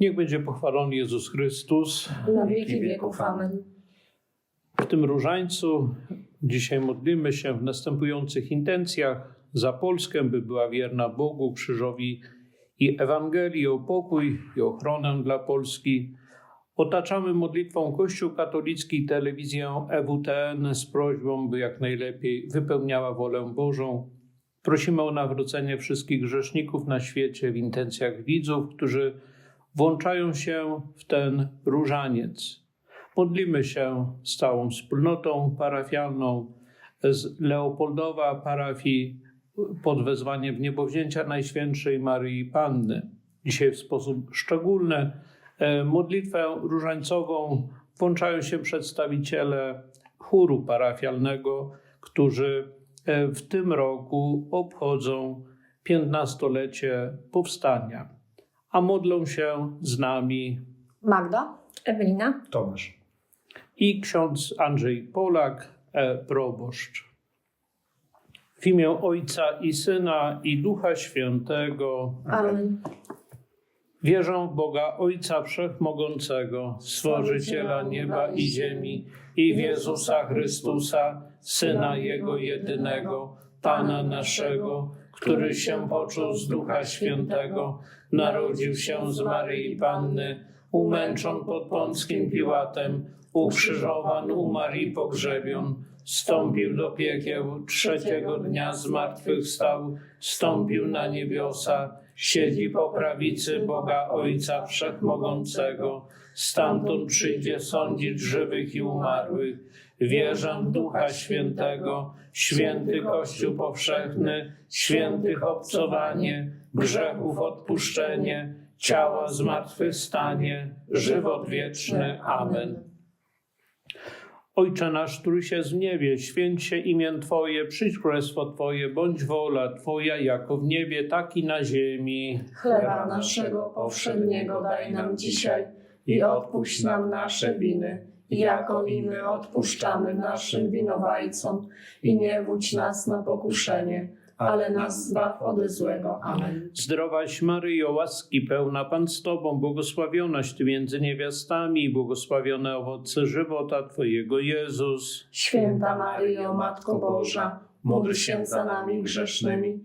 Niech będzie pochwalony Jezus Chrystus. na wieki wieków. Amen. W tym różańcu dzisiaj modlimy się w następujących intencjach za Polskę, by była wierna Bogu, krzyżowi i Ewangelii, o pokój i ochronę dla Polski. Otaczamy modlitwą Kościół katolicki i telewizję EWTN z prośbą, by jak najlepiej wypełniała wolę Bożą. Prosimy o nawrócenie wszystkich grzeszników na świecie w intencjach widzów, którzy włączają się w ten różaniec. Modlimy się z całą wspólnotą parafialną z Leopoldowa parafii pod wezwaniem niebowzięcia Najświętszej Maryi Panny. Dzisiaj w sposób szczególny e, modlitwę różańcową włączają się przedstawiciele chóru parafialnego, którzy e, w tym roku obchodzą 15-lecie powstania, a modlą się z nami Magda, Ewelina, Tomasz. i ksiądz Andrzej Polak, e, proboszcz. W imię Ojca i Syna i Ducha Świętego Amen. wierzę w Boga Ojca Wszechmogącego, Stworzyciela nieba i ziemi i w Jezusa Chrystusa, Syna Jego jedynego, Pana naszego, który się począł z Ducha Świętego, narodził się z Maryi Panny, umęczon pod Pąckim Piłatem, ukrzyżowan, umarł i pogrzebion, wstąpił do piekieł, trzeciego dnia zmartwychwstał, wstąpił na niebiosa, siedzi po prawicy Boga Ojca Wszechmogącego, stamtąd przyjdzie sądzić żywych i umarłych. Wierzę w Ducha Świętego, święty Kościół powszechny, świętych obcowanie, grzechów odpuszczenie, ciała zmartwychwstanie, żywot wieczny. Amen. Ojcze nasz, który się w niebie, święć się imię Twoje, przyjdź królestwo Twoje, bądź wola Twoja jako w niebie, tak i na ziemi. Chleba naszego powszedniego daj nam dzisiaj i odpuść nam nasze winy, jako i my odpuszczamy naszym winowajcom. I nie wódź nas na pokuszenie, ale nas zbaw ode złego. Amen. Zdrowaś Maryjo, łaski pełna Pan z Tobą, błogosławionaś Ty między niewiastami i błogosławione owoce żywota Twojego Jezus. Święta Maryjo, Matko Boża, módl się za nami grzesznymi,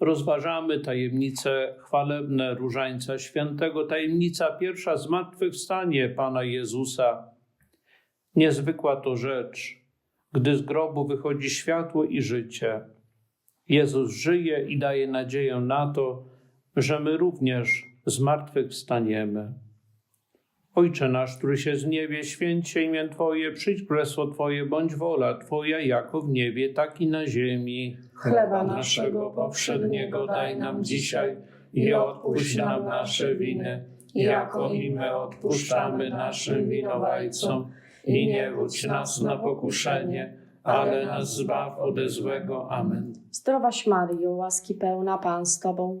Rozważamy tajemnice chwalebne Różańca Świętego, tajemnica pierwsza zmartwychwstanie Pana Jezusa. Niezwykła to rzecz, gdy z grobu wychodzi światło i życie. Jezus żyje i daje nadzieję na to, że my również zmartwychwstaniemy. Ojcze nasz, który się z niebie, święć się imię Twoje, przyjdź królestwo Twoje, bądź wola Twoja, jako w niebie, tak i na ziemi. Chleba naszego powszedniego daj nam dzisiaj i odpuść nam nasze winy, jako i my odpuszczamy naszym winowajcom. i nie wódź nas na pokuszenie, ale nas zbaw ode złego. Amen. Zdrowaś Maryjo, łaski pełna Pan z Tobą,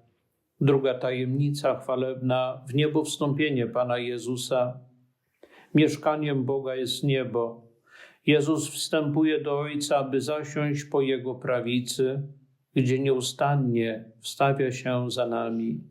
Druga tajemnica chwalebna w niebo wstąpienie Pana Jezusa. Mieszkaniem Boga jest niebo. Jezus wstępuje do Ojca, aby zasiąść po Jego prawicy, gdzie nieustannie wstawia się za nami.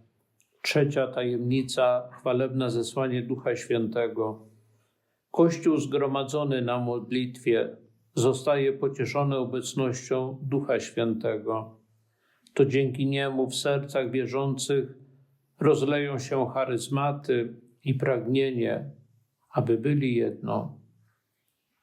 Trzecia tajemnica, chwalebne zesłanie Ducha Świętego. Kościół zgromadzony na modlitwie zostaje pocieszony obecnością Ducha Świętego. To dzięki niemu w sercach wierzących rozleją się charyzmaty i pragnienie, aby byli jedno.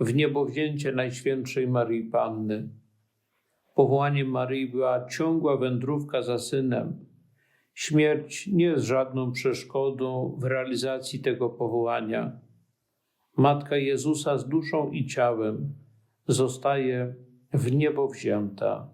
w niebo wzięcie Najświętszej Maryi Panny. Powołaniem Maryi była ciągła wędrówka za synem. Śmierć nie jest żadną przeszkodą w realizacji tego powołania. Matka Jezusa z duszą i ciałem zostaje w niebo wzięta.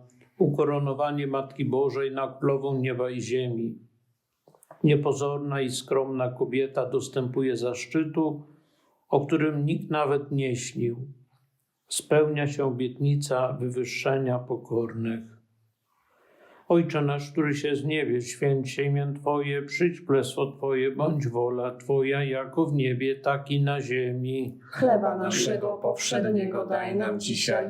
ukoronowanie Matki Bożej na królową nieba i ziemi. Niepozorna i skromna kobieta dostępuje zaszczytu, o którym nikt nawet nie śnił. Spełnia się obietnica wywyższenia pokornych. Ojcze nasz, który się z niebie, święć się imię Twoje, przyjdź królestwo Twoje, bądź wola Twoja, jako w niebie, tak i na ziemi. Chleba naszego powszedniego daj nam dzisiaj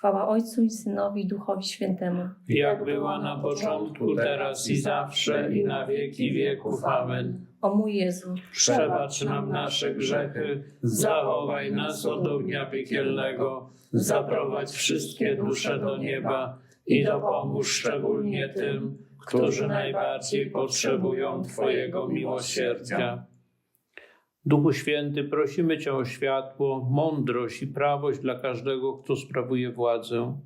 Chwała Ojcu i Synowi Duchowi Świętemu. Jak była na początku, teraz i zawsze, i na wieki wieków. Amen. O mój Jezu, Przebacz nam nasze grzechy, zachowaj nas od ognia piekielnego, zaprowadź wszystkie dusze do nieba i dopomóż szczególnie tym, którzy najbardziej potrzebują Twojego miłosierdzia. Duchu Święty, prosimy Cię o światło, mądrość i prawość dla każdego, kto sprawuje władzę.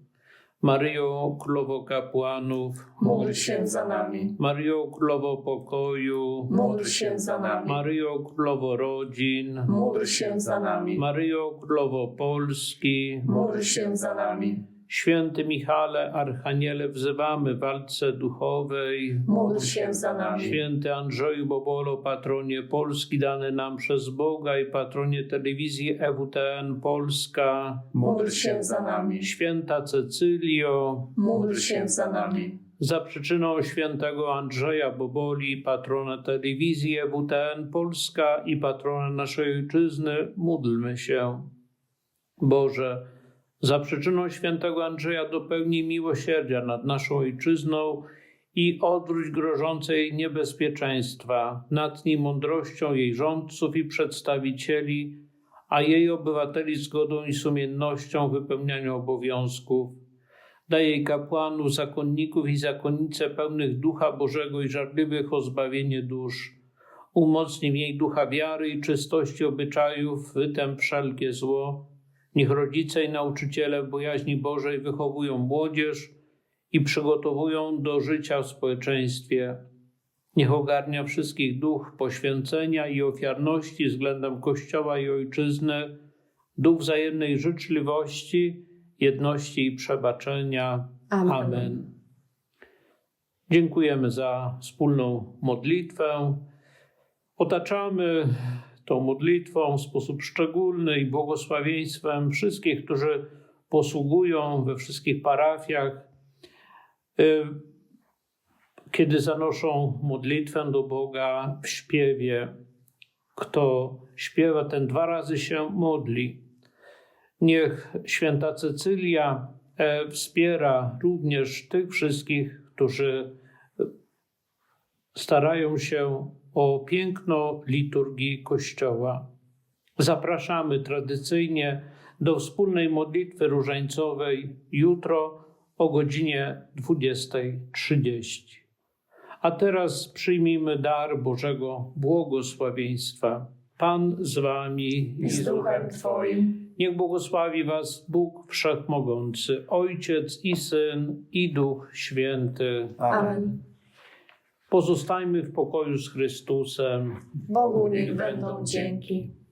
Maryjo, Królowo Kapłanów, Módl się za nami, Maryjo, Królowo Pokoju, módl się za nami, Maryjo, Królowo Rodzin, módl się za nami, Maryjo, Królowo Polski, módl się za nami, Święty Michale, Archaniele, wzywamy w walce duchowej. módl się za nami, Święty Andrzeju Bobolo, patronie Polski, dany nam przez Boga i patronie telewizji EWTN Polska. módl się za nami, Święta Cecylio, módl się za nami, za przyczyną świętego Andrzeja Boboli, patrona telewizji EWTN Polska i patrona naszej ojczyzny, módlmy się. Boże, za przyczyną świętego Andrzeja dopełnij miłosierdzia nad naszą ojczyzną i odwróć grożące jej niebezpieczeństwa, natnij mądrością jej rządców i przedstawicieli, a jej obywateli zgodą i sumiennością w wypełnianiu obowiązków. Daj jej kapłanów, zakonników i zakonnice pełnych Ducha Bożego i żarliwych o zbawienie dusz. Umocnij jej ducha wiary i czystości obyczajów, wytęp wszelkie zło. Niech rodzice i nauczyciele w bojaźni Bożej wychowują młodzież i przygotowują do życia w społeczeństwie. Niech ogarnia wszystkich duch poświęcenia i ofiarności względem Kościoła i Ojczyzny, duch wzajemnej życzliwości jedności i przebaczenia. Amen. Amen. Dziękujemy za wspólną modlitwę. Otaczamy tą modlitwą w sposób szczególny i błogosławieństwem wszystkich, którzy posługują we wszystkich parafiach. Y, Kiedy zanoszą modlitwę do Boga w śpiewie, kto śpiewa, ten dwa razy się modli. Niech święta Cecylia e, wspiera również tych wszystkich, którzy starają się o piękno liturgii Kościoła. Zapraszamy tradycyjnie do wspólnej modlitwy różańcowej jutro o godzinie 20.30. A teraz przyjmijmy dar Bożego błogosławieństwa. Pan z wami I z duchem Twoim. Niech błogosławi Was Bóg Wszechmogący, Ojciec i Syn i Duch Święty. Amen. Pozostajmy w pokoju z Chrystusem. Bogu niech będą dzięki.